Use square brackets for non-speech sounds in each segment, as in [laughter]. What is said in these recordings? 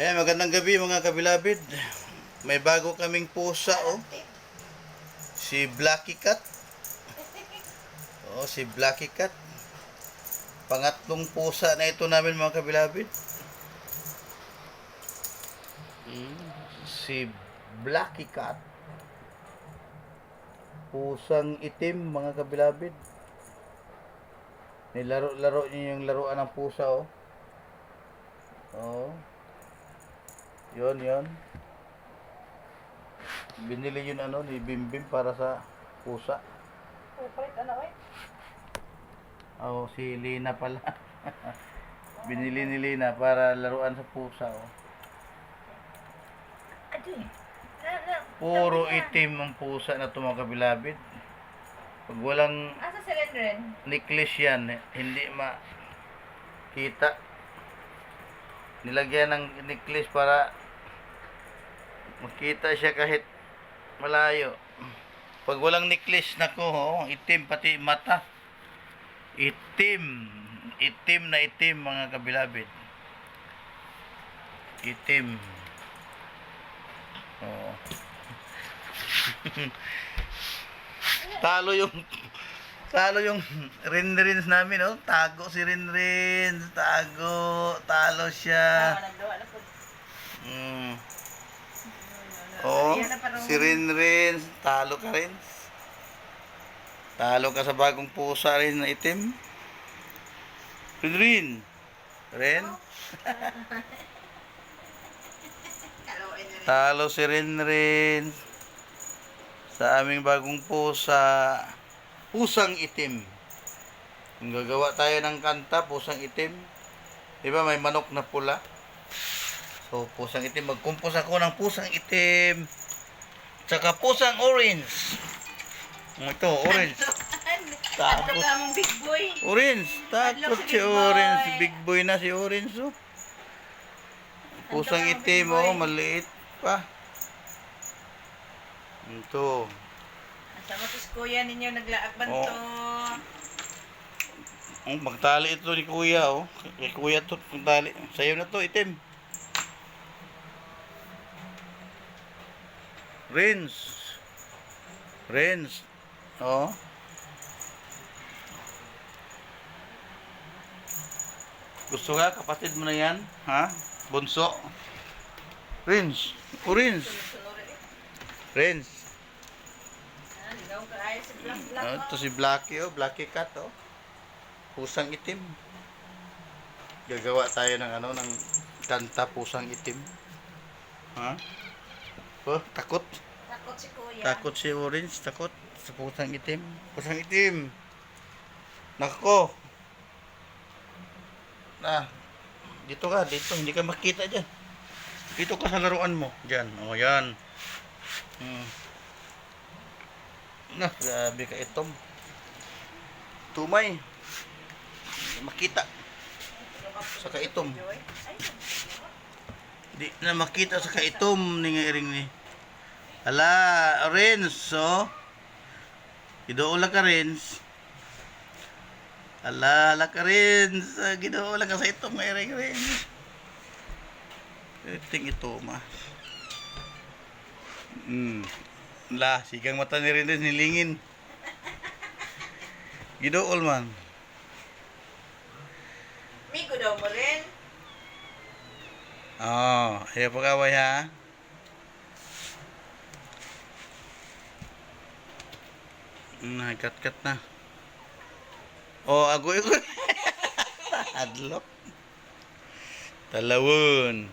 Eh, magandang gabi mga kabilabid. May bago kaming pusa, oh. Si Blacky Cat. Oh, si Blacky Cat. Pangatlong pusa na ito namin mga kabilabid. Si Blacky Cat. Pusang itim mga kabilabid. Nilaro-laro niyo yung laruan ng pusa, oh. Oh. Yun, yun. Binili yun ano ni Bimbim para sa pusa. Kukulit ano eh? Oh, si Lina pala. [laughs] Binili ni Lina para laruan sa pusa. Oh. Puro itim ang pusa na ito mga kabilabid. Pag walang Asa si Rendren? necklace yan, eh, hindi makita. Nilagyan ng necklace para makita siya kahit malayo. Pag walang necklace, nako, oh, itim pati mata. Itim. Itim na itim mga kabilabid. Itim. Oh. [laughs] Talo yung Talo yung Rinrins namin, oh. Tago si Rinrins. Tago. Talo siya. Na. Mm. Oo. Si Rinrins. Talo ka rin. Talo ka sa bagong pusa rin na itim. Kaluin na rin. [laughs] Talo si Rinrin. Sa aming bagong pusa. Pusang itim. Gagawa tayo ng kanta, pusang itim. Di ba may manok na pula? So, pusang itim. Magkumpos ako ng pusang itim. Tsaka pusang orange. Ito, orange. Tapos, mong big boy. orange. Tapos si orange. Big boy na si orange. Oh. Pusang itim, oh. Maliit pa. Ito. Asa mo tis kuya ninyo naglaagban Oh. to. Ang magtali ito ni kuya, oh. Kay kuya to, kung tali. Sa'yo na to, itim. Rins. Rins. Oh. Gusto ka, kapatid mo na yan? Ha? Bunso? Rins. O Rins. Sunod-sunod eh. Rins. Ah, ito si Blacky, oh. Blacky Cat, oh. Pusang itim. Gagawa tayo ng ano, ng kanta pusang itim. Ha? Oh, takot. Takot si kuya. Takot si Orange, takot sa pusang itim. Pusang itim. Nako. Na. Dito ka, dito. Hindi ka makita dyan. Dito ka sa laruan mo. Dyan. O, yan. Hmm. Na, grabe ka itom. Tumay. Makita. Sa kaitom. Ay, Di na makita sa kaitom ni nga iring ni. Ala, Renz, oh. Gidoula ka, Renz. Ala, ala ka, Renz. Ah, Gidoula ka sa itom nga iring, Renz. Ting ito, ma. Hmm. La, sigang mata ni Renz nilingin. Gidool man. Migo daw mo rin. Oh, ayaw pag-away ha. Na, kat-kat na. Oh, agoy ko. [laughs] Adlok. Talawon.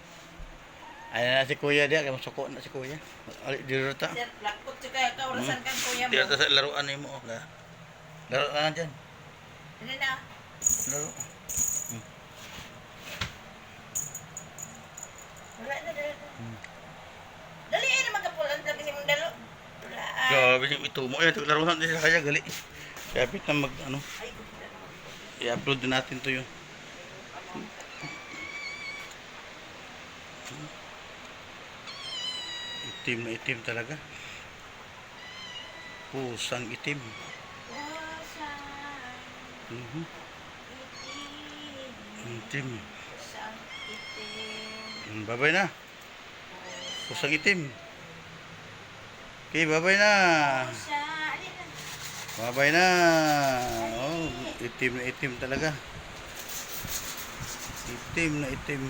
Ayan na si kuya dia, kaya masuko na si kuya. Ali, dito ta. Sir, Blackfoot si kaya ka. Orasan kan kuya mo. Dito sa laruan ni mo. La. Laro ka na dyan. Ano na? Laro. Wala na, dali na. Hmm. Dali eh, naman kapulan lagi si mong dalo. Wala. ay. Grabe yung ito mo. Ayan, laruan din sa kanya, gali. Kaya pit na mag, ano, i-upload din natin to yun. Itim na itim talaga. Pusang itim. Wasan, Mhm. itim, Itim. itim. Mm, Babay na. Pusang itim. Okay, babay na. Babay na. Oh, itim na itim talaga. Itim na itim.